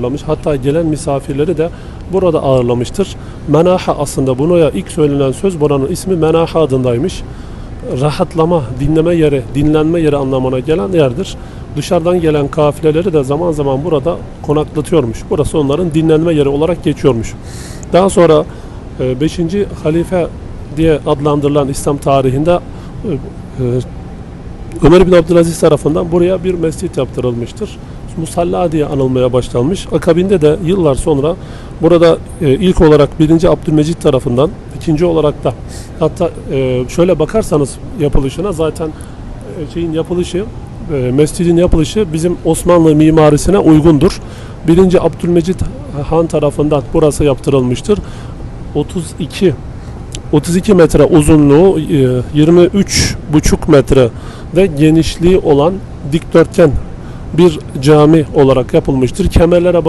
ağırlamış. Hatta gelen misafirleri de burada ağırlamıştır. Menaha aslında buraya ilk söylenen söz buranın ismi Menaha adındaymış. Rahatlama, dinleme yeri, dinlenme yeri anlamına gelen yerdir. Dışarıdan gelen kafileleri de zaman zaman burada konaklatıyormuş. Burası onların dinlenme yeri olarak geçiyormuş. Daha sonra 5. halife diye adlandırılan İslam tarihinde e, e, Ömer bin Abdülaziz tarafından buraya bir mescit yaptırılmıştır. Musalla diye anılmaya başlanmış. Akabinde de yıllar sonra burada e, ilk olarak 1. Abdülmecit tarafından, ikinci olarak da hatta e, şöyle bakarsanız yapılışına zaten e, şeyin yapılışı, e, mescidin yapılışı bizim Osmanlı mimarisine uygundur. 1. Abdülmecit Han tarafından burası yaptırılmıştır. 32 32 metre uzunluğu, e, 23,5 metre ve genişliği olan dikdörtgen bir cami olarak yapılmıştır. Kemerlere bakın